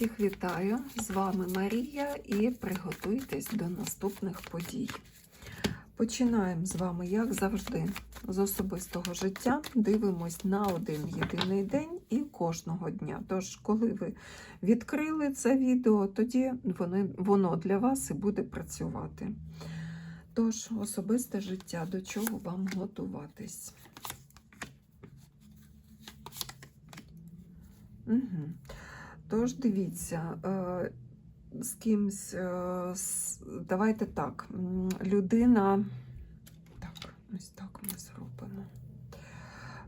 Всіх вітаю! З вами Марія і приготуйтесь до наступних подій. Починаємо з вами, як завжди, з особистого життя. Дивимось на один єдиний день і кожного дня. Тож, коли ви відкрили це відео, тоді воно для вас і буде працювати. Тож, особисте життя, до чого вам готуватись? Угу. Тож дивіться, е, з кимсь, е, давайте так, людина, так, ось так ми зробимо.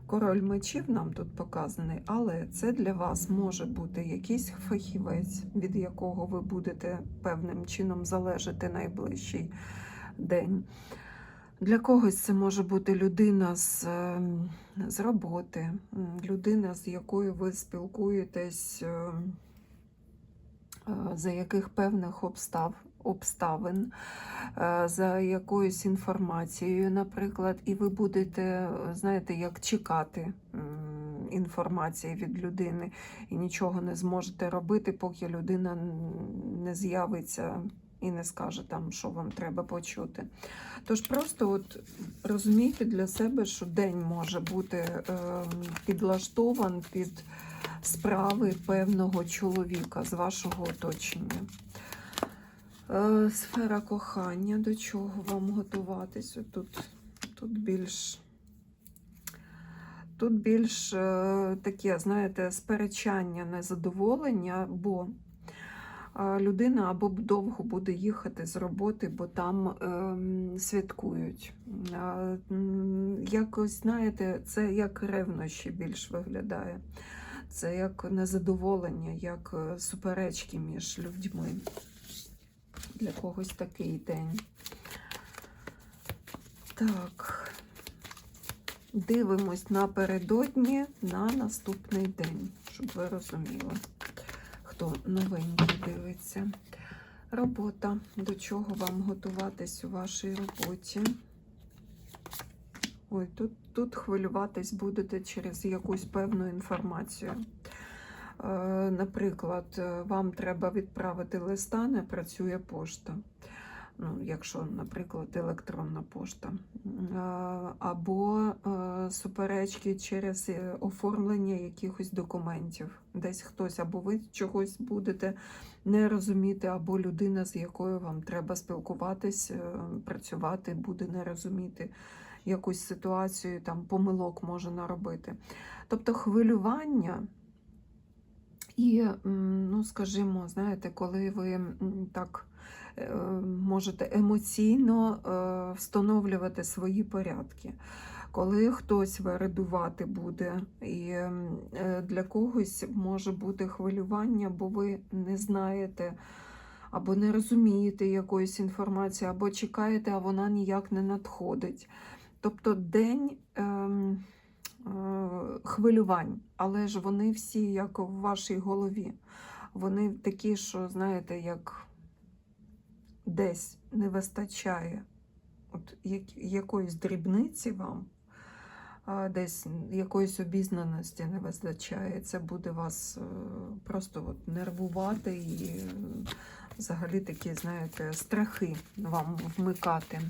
Король мечів нам тут показаний, але це для вас може бути якийсь фахівець, від якого ви будете певним чином залежати найближчий день. Для когось це може бути людина з, ем, з роботи, людина, з якою ви спілкуєтесь, ем, е, за яких певних обстав, обставин, е, за якоюсь інформацією, наприклад, і ви будете, знаєте, як чекати інформації від людини і нічого не зможете робити, поки людина не з'явиться і не скаже там, що вам треба почути. Тож просто от розумійте для себе, що день може бути е, підлаштован під справи певного чоловіка з вашого оточення. Е, сфера кохання, до чого вам готуватись? Тут, тут більш. Тут більш е, таке, знаєте, сперечання, незадоволення, бо людина або довго буде їхати з роботи, бо там ем, святкують. Якось, знаєте, це як ревнощі більш виглядає. Це як незадоволення, як е, суперечки між людьми. Для когось такий день. Так. Дивимось напередодні на наступний день, щоб ви розуміли, хто новенький дивиться. Робота. До чого вам готуватись у вашій роботі? Ой, тут, тут хвилюватись будете через якусь певну інформацію. Е, Наприклад, е, вам треба відправити листа, не працює пошта. Ну, якщо, наприклад, електронна пошта, або е, суперечки через е, оформлення якихось документів. Десь хтось або ви чогось будете не розуміти, або людина, з якою вам треба спілкуватись, е, працювати, буде не розуміти якусь ситуацію, там помилок може наробити. Тобто хвилювання. І, ну, скажімо, знаєте, коли ви так можете емоційно е, встановлювати свої порядки, коли хтось вередувати буде, і е, для когось може бути хвилювання, бо ви не знаєте або не розумієте якоїсь інформації, або чекаєте, а вона ніяк не надходить. Тобто день. ем, е, хвилювань, але ж вони всі як в вашій голові. Вони такі, що, знаєте, як десь не вистачає от як, якоїсь дрібниці вам, десь якоїсь обізнаності не вистачає. Це буде вас е, просто от нервувати і е, взагалі такі, знаєте, страхи вам вмикати.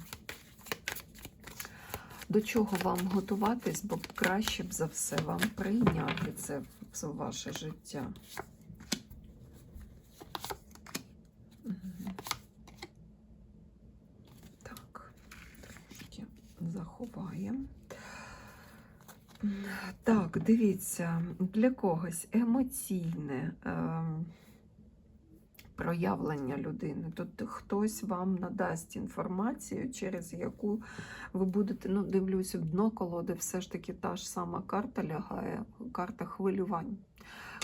До чого вам готуватись, бо краще б за все вам прийняти це в ваше життя. Так, дивіться, для когось емоційне. ем, проявлення людини. Тут хтось вам надасть інформацію, через яку ви будете, ну, дивлюся, дно колоди, все ж таки та ж сама карта лягає, карта хвилювань,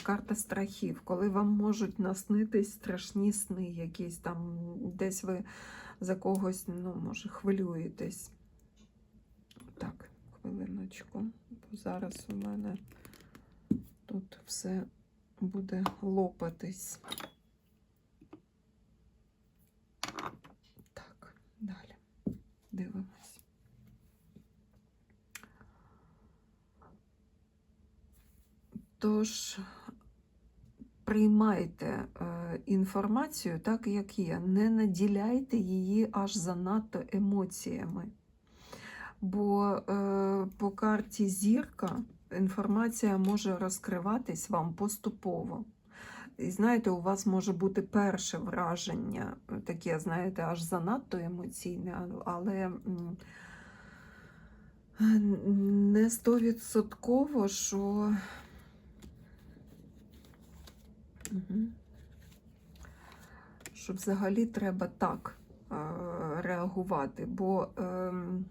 карта страхів, коли вам можуть наснитись страшні сни, якісь там, десь ви за когось, ну, може, хвилюєтесь. Так, хвилиночку, бо зараз у мене тут все буде лопатись. Так, далі. Дивимось. Тож, сприймайте е, інформацію так, як є. Не наділяйте її аж занадто емоціями. Бо е, по карті зірка інформація може розкриватись вам поступово. І знаєте, у вас може бути перше враження, е, таке, знаєте, аж занадто емоційне, але не стовідсотково, що. Що взагалі треба так е, реагувати, бо ем,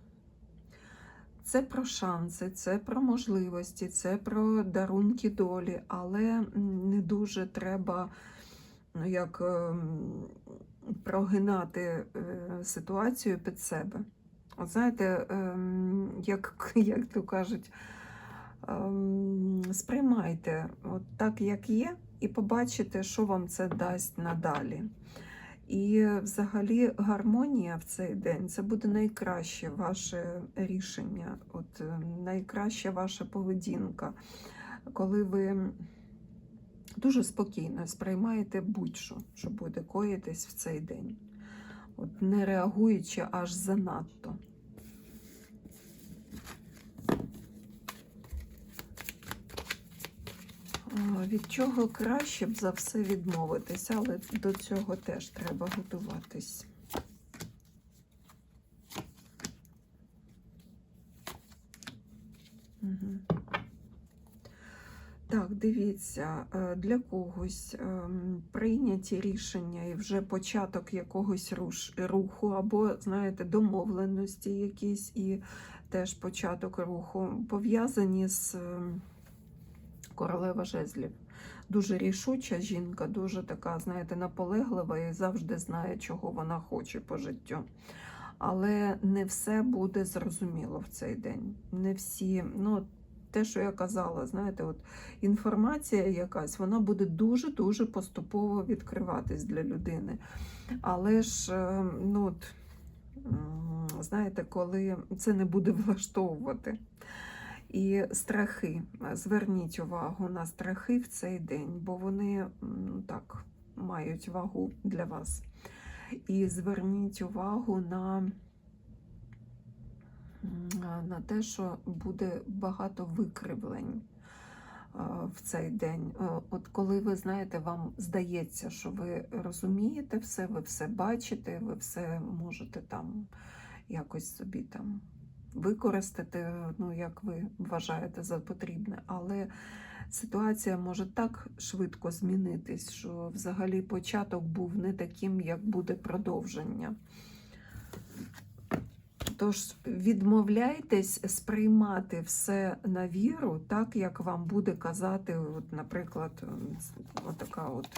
це про шанси, це про можливості, це про дарунки долі, але не дуже треба ну, як ем, прогинати е, ситуацію під себе. От знаєте, ем, як, як то кажуть, ем, сприймайте от так, як є, і побачите, що вам це дасть надалі. І взагалі гармонія в цей день це буде найкраще ваше рішення, от е, найкраща ваша поведінка, коли ви дуже спокійно сприймаєте будь-що, що буде коїтись в цей день, от не реагуючи аж занадто. Від чого краще б за все відмовитися, але до цього теж треба готуватись. Так, дивіться, е, для когось ем, прийняті рішення і вже початок якогось руху, або, знаєте, домовленості якісь і теж початок руху пов'язані з ем, королева жезлів. Дуже рішуча жінка, дуже така, знаєте, наполеглива і завжди знає, чого вона хоче по життю. Але не все буде зрозуміло в цей день. Не всі, ну, те, що я казала, знаєте, от інформація якась, вона буде дуже-дуже поступово відкриватись для людини. Але ж, е, ну, от, знаєте, коли це не буде влаштовувати. І страхи. Зверніть увагу на страхи в цей день, бо вони ну, так мають вагу для вас. І зверніть увагу на, на те, що буде багато викривлень в цей день. От коли ви знаєте, вам здається, що ви розумієте все, ви все бачите, ви все можете там якось собі там використати, ну, як ви вважаєте за потрібне. Але ситуація може так швидко змінитись, що взагалі початок був не таким, як буде продовження. Тож відмовляйтесь сприймати все на віру, так як вам буде казати, от, наприклад, отака от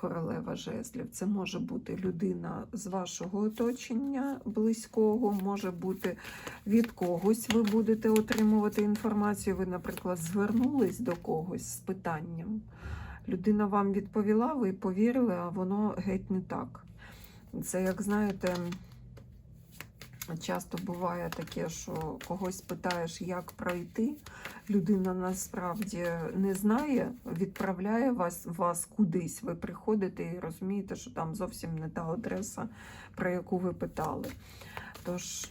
королева жезлів. Це може бути людина з вашого оточення близького, може бути від когось ви будете отримувати інформацію. Ви, наприклад, звернулись до когось з питанням. Людина вам відповіла, ви повірили, а воно геть не так. Це, як знаєте, часто буває таке, що когось питаєш, як пройти. Людина насправді не знає, відправляє вас, вас кудись. Ви приходите і розумієте, що там зовсім не та адреса, про яку ви питали. Тож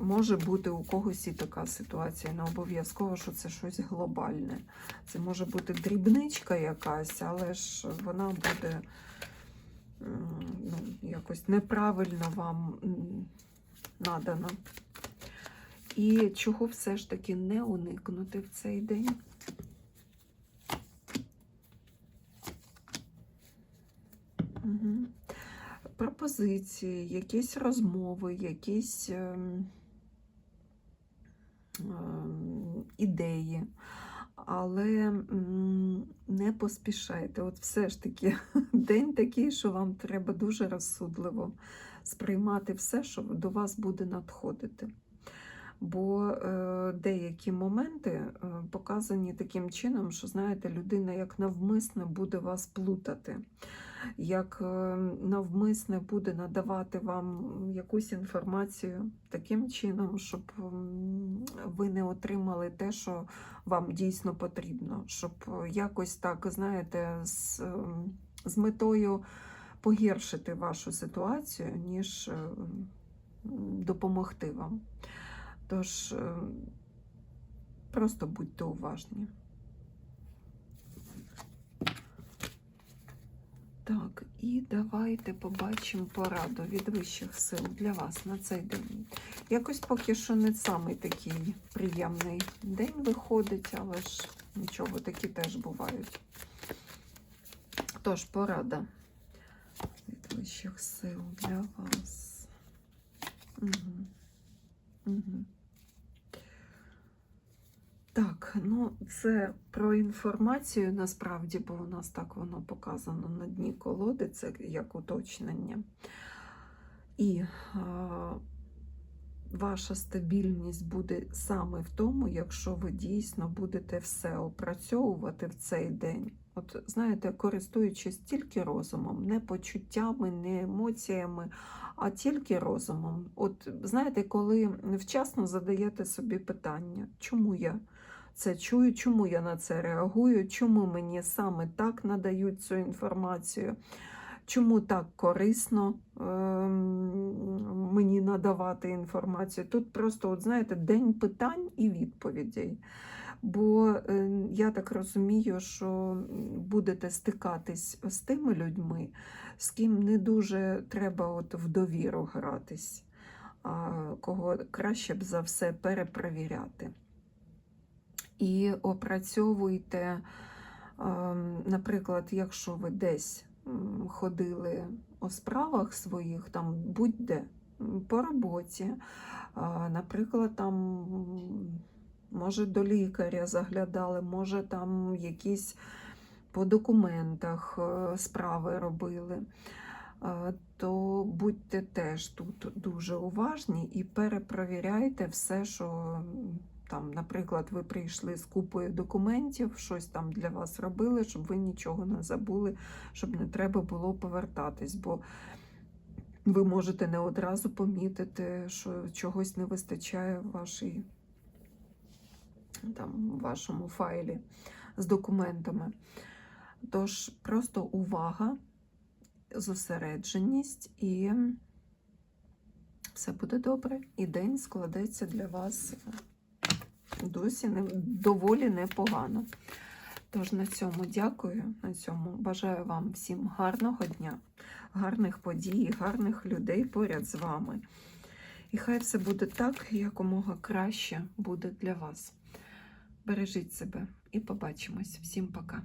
може бути у когось і така ситуація. Не обов'язково, що це щось глобальне. Це може бути дрібничка якась, але ж вона буде ну, якось неправильно вам надана. І чого все ж таки не уникнути в цей день? Угу. Пропозиції, якісь розмови, якісь ем, ем, ідеї. Але не поспішайте. От все ж таки день такий, що вам треба дуже розсудливо сприймати все, що до вас буде надходити. Бо е, деякі моменти е, показані таким чином, що знаєте, людина як навмисне буде вас плутати, як е, навмисне буде надавати вам якусь інформацію таким чином, щоб ви не отримали те, що вам дійсно потрібно, щоб якось так, знаєте, з, з метою погіршити вашу ситуацію, ніж е, допомогти вам. Тож е, просто будьте уважні. Так, і давайте побачимо пораду від вищих сил для вас на цей день. Якось поки що не самий такий приємний день виходить, але ж нічого, такі теж бувають. Тож, порада вищих сил для вас. Угу. Угу. Так, ну це про інформацію насправді, бо у нас так воно показано на дні колоди, це як уточнення. І а, ваша стабільність буде саме в тому, якщо ви дійсно будете все опрацьовувати в цей день. От знаєте, користуючись тільки розумом, не почуттями, не емоціями, а тільки розумом. От знаєте, коли вчасно задаєте собі питання, чому я це чую, чому я на це реагую, чому мені саме так надають цю інформацію, чому так корисно ем, мені надавати інформацію. Тут просто, от знаєте, день питань і відповідей. Бо е, я так розумію, що будете стикатись з тими людьми, з ким не дуже треба от в довіру гратись, а кого краще б за все перепровіряти. І опрацьовуйте, ем, наприклад, якщо ви десь ходили у справах своїх, там будь-де по роботі, наприклад, там. Може, до лікаря заглядали, може, там якісь по документах е, справи робили, то будьте теж тут дуже уважні і перепровіряйте все, що там, наприклад, ви прийшли з купою документів, щось там для вас робили, щоб ви нічого не забули, щоб не треба було повертатись. Бо ви можете не одразу помітити, що чогось не вистачає в вашій там, вашому файлі з документами. Тож просто увага, зосередженість і все буде добре. І день складеться для вас досі не, доволі непогано. Тож на цьому дякую. На цьому бажаю вам всім гарного дня, гарних подій, гарних людей поряд з вами. І хай все буде так, якомога краще буде для вас. Бережіть себе і побачимось. Всім пока.